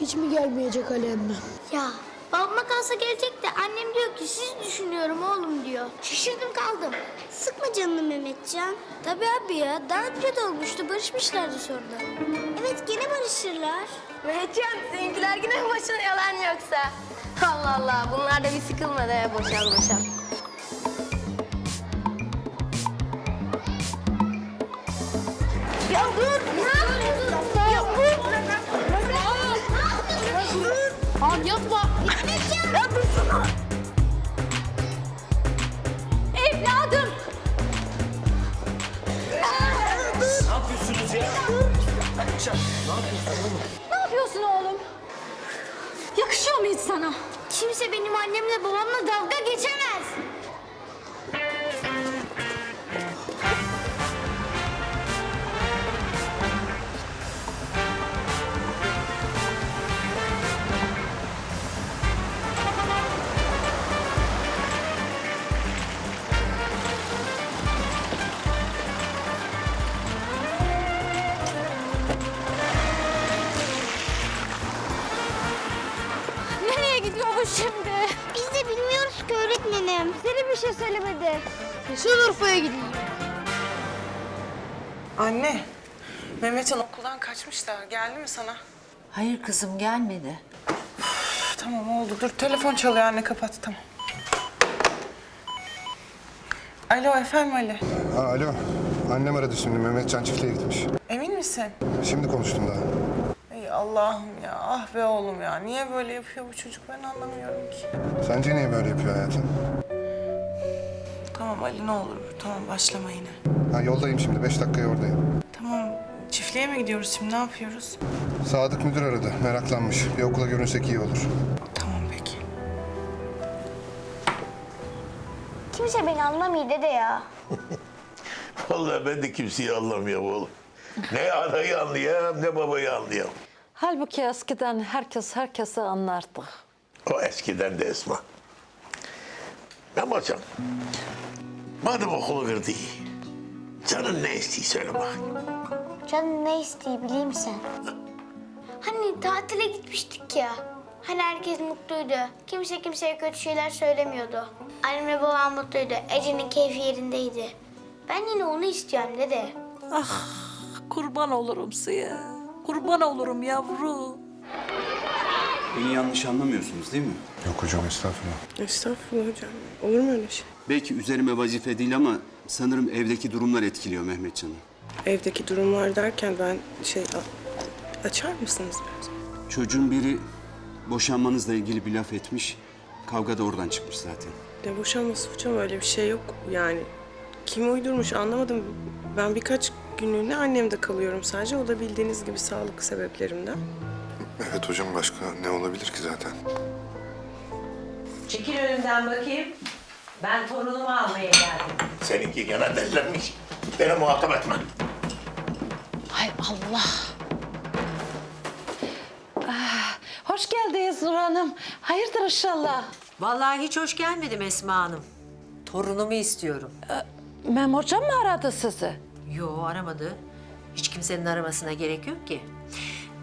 Hiç mi gelmeyecek Ali emmi? Ya babama kalsa gelecek de annem diyor ki siz düşünüyorum oğlum diyor. Şaşırdım kaldım. Sıkma canını Mehmetcan. Tabii abi ya daha önce de olmuştu barışmışlardı sonra. Evet gene barışırlar. Mehmetcan seninkiler yine mi başına yalan yoksa? Allah Allah bunlar da bir sıkılmadı he boşal boşal. Ya dur! Yapıyorsunuz ya? Ne yapıyorsun oğlum? Yakışıyor mu hiç sana? Kimse benim annemle babamla dalga geçemez. Bir şey söylemedi. Kesin Urfa'ya gideyim. Anne, Mehmetcan okuldan kaçmış da geldi mi sana? Hayır kızım gelmedi. Üf, tamam oldu. Dur telefon çalıyor anne kapat tamam. Alo efendim Ali. Ha, alo. Annem aradı şimdi. Mehmetcan çiftliğe gitmiş. Emin misin? Şimdi konuştum daha. Ey Allah'ım ya. Ah be oğlum ya. Niye böyle yapıyor bu çocuk ben anlamıyorum ki. Sence niye böyle yapıyor hayatım? Tamam Ali ne olur. Tamam başlama yine. Ha, yoldayım şimdi. Beş dakikaya oradayım. Tamam çiftliğe mi gidiyoruz şimdi ne yapıyoruz? Sadık müdür aradı. Meraklanmış. Bir okula görünsek iyi olur. Tamam peki. Kimse beni anlamıyor dede ya. Vallahi ben de kimseyi anlamıyorum oğlum. Ne anayı anlayayım ne babayı anlayayım. Halbuki eskiden herkes herkese anlardı. O eskiden de Esma. Ama can, madem okulu kırdı, canın ne istiyor söyle bak. Canın ne isteği bileyim sen. Hani tatile gitmiştik ya. Hani herkes mutluydu. Kimse kimseye kötü şeyler söylemiyordu. Annemle babam mutluydu. Ece'nin keyfi yerindeydi. Ben yine onu istiyorum dede. Kurban olurum size. Kurban olurum yavrum. Beni yanlış anlamıyorsunuz değil mi? Yok hocam estağfurullah. Estağfurullah hocam. Olur mu öyle şey? Belki üzerime vazife değil ama sanırım evdeki durumlar etkiliyor Mehmetcan'ı. Evdeki durumlar derken ben şey a- açar mısınız biraz? Çocuğun biri boşanmanızla ilgili bir laf etmiş. Kavga da oradan çıkmış zaten. Ne boşanması hocam öyle bir şey yok yani. Kim uydurmuş anlamadım. Ben birkaç günlüğüne annemde kalıyorum sadece. O da bildiğiniz gibi sağlık sebeplerimden. Evet hocam başka ne olabilir ki zaten? Çekil önümden bakayım. Ben torunumu almaya geldim. Seninki gene dellenmiş. Beni muhatap etme. Hay Allah. Ah, hoş geldiniz Nur Hanım. Hayırdır inşallah. Vallahi hiç hoş gelmedim Esma Hanım. Torunumu istiyorum. Mem hocam mı aradı sizi? Yo aramadı. Hiç kimsenin aramasına gerek yok ki.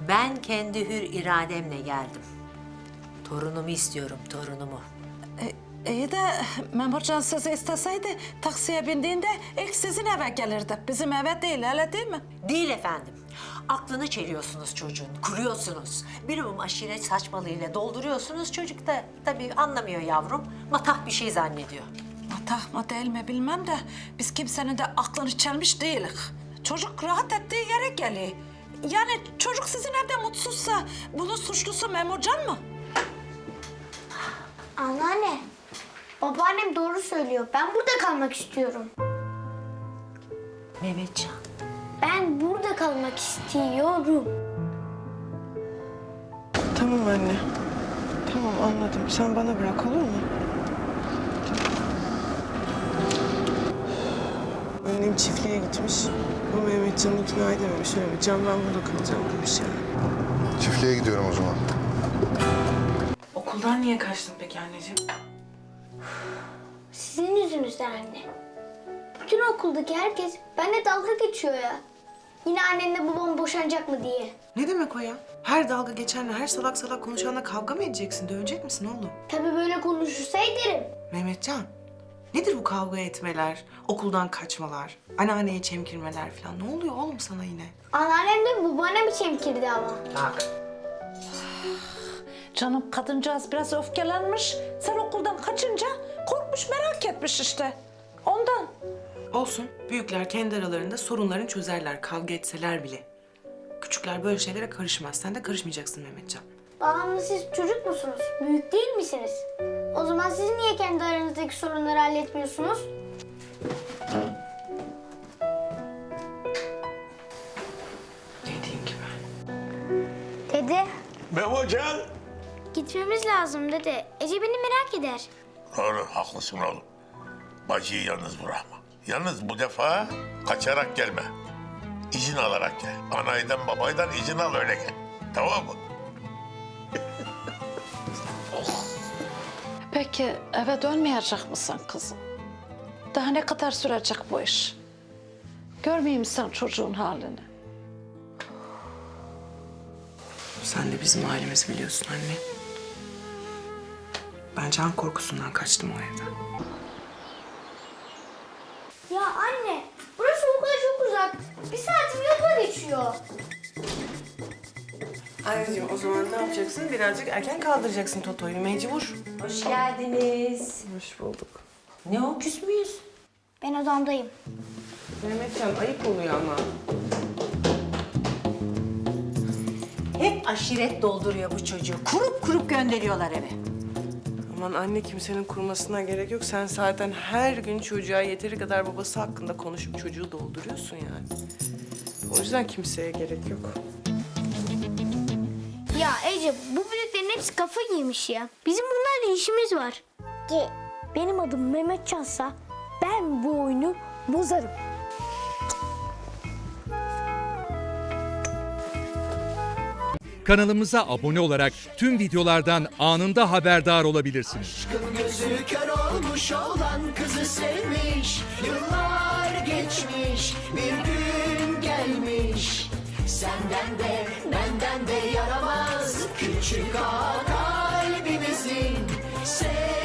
Ben kendi hür irademle geldim. Torunumu istiyorum, torunumu. E, iyi de Mem hocam sizi isteseydi taksiye bindiğinde ilk sizin eve gelirdi. Bizim eve değil öyle değil mi? Değil efendim. Aklını çeliyorsunuz çocuğun, kuruyorsunuz. Birimum aşiret saçmalığıyla dolduruyorsunuz. Çocuk da tabii anlamıyor yavrum. Matah bir şey zannediyor. Matah mı değil mi bilmem de biz kimsenin de aklını çelmiş değiliz. Çocuk rahat ettiği yere geliyor. Yani çocuk sizin evde mutsuzsa bunun suçlusu Memurcan mı? Anneanne, babaannem doğru söylüyor. Ben burada kalmak istiyorum. Mehmetcan. Ben burada kalmak istiyorum. Tamam anne. Tamam anladım. Sen bana bırak olur mu? Annem çiftliğe gitmiş. Bu Mehmetcan'ı ikna edememiş. Öyle Can ben burada kalacağım demiş yani. Çiftliğe gidiyorum o zaman. Okuldan niye kaçtın peki anneciğim? Sizin yüzünüzden anne. Bütün okuldaki herkes benimle dalga geçiyor ya. Yine annenle babam boşanacak mı diye. Ne demek o ya? Her dalga geçenle, her salak salak konuşanla kavga mı edeceksin? Dövecek misin oğlum? Tabii böyle konuşursa ederim. Mehmetcan, nedir bu kavga etmeler, okuldan kaçmalar, anneanneye çemkirmeler falan? Ne oluyor oğlum sana yine? Anneannem de babaannem çemkirdi ama. Bak. Canım kadıncağız biraz öfkelenmiş. Sen okuldan kaçınca korkmuş merak etmiş işte. Ondan. Olsun, büyükler kendi aralarında sorunlarını çözerler, kavga etseler bile. Küçükler böyle şeylere karışmaz. Sen de karışmayacaksın Mehmetcan. Babamla siz çocuk musunuz? Büyük değil misiniz? O zaman siz niye kendi aranızdaki sorunları halletmiyorsunuz? Ne diyeyim ki ben? Dede, Memocan. gitmemiz lazım dede. Ece beni merak eder. Doğru, haklısın oğlum. Bacıyı yalnız bırakma. Yalnız bu defa kaçarak gelme. İzin alarak gel. Anaydan babaydan izin al öyle gel. Tamam mı? Peki eve dönmeyecek misin kızım? Daha ne kadar sürecek bu iş? Görmeyeyim sen çocuğun halini. Sen de bizim ailemizi biliyorsun anne. Ben can korkusundan kaçtım o evden. Ya anne, burası o kadar çok uzak. Bir saatim yolda geçiyor. Anneciğim o zaman ne yapacaksın? Birazcık erken kaldıracaksın Toto'yu mecbur. Hoş geldiniz. Hoş bulduk. Ne o küs müyüz? Ben odamdayım. Mehmetcan ayıp oluyor ama. Hep aşiret dolduruyor bu çocuğu. Kurup kurup gönderiyorlar eve. Aman anne kimsenin kurmasına gerek yok. Sen zaten her gün çocuğa yeteri kadar babası hakkında konuşup çocuğu dolduruyorsun yani. O yüzden kimseye gerek yok. Ya Ece, bu büyüklerin hepsi kafa giymiş ya. Bizim bunlarla işimiz var. Benim adım Mehmet Cansa ben bu oyunu bozarım. Kanalımıza abone olarak tüm videolardan anında haberdar olabilirsiniz. Gözü kör olmuş olan kızı sevmiş Yıllar geçmiş bir gün gelmiş Senden de ağa kalbimizin Sevgisi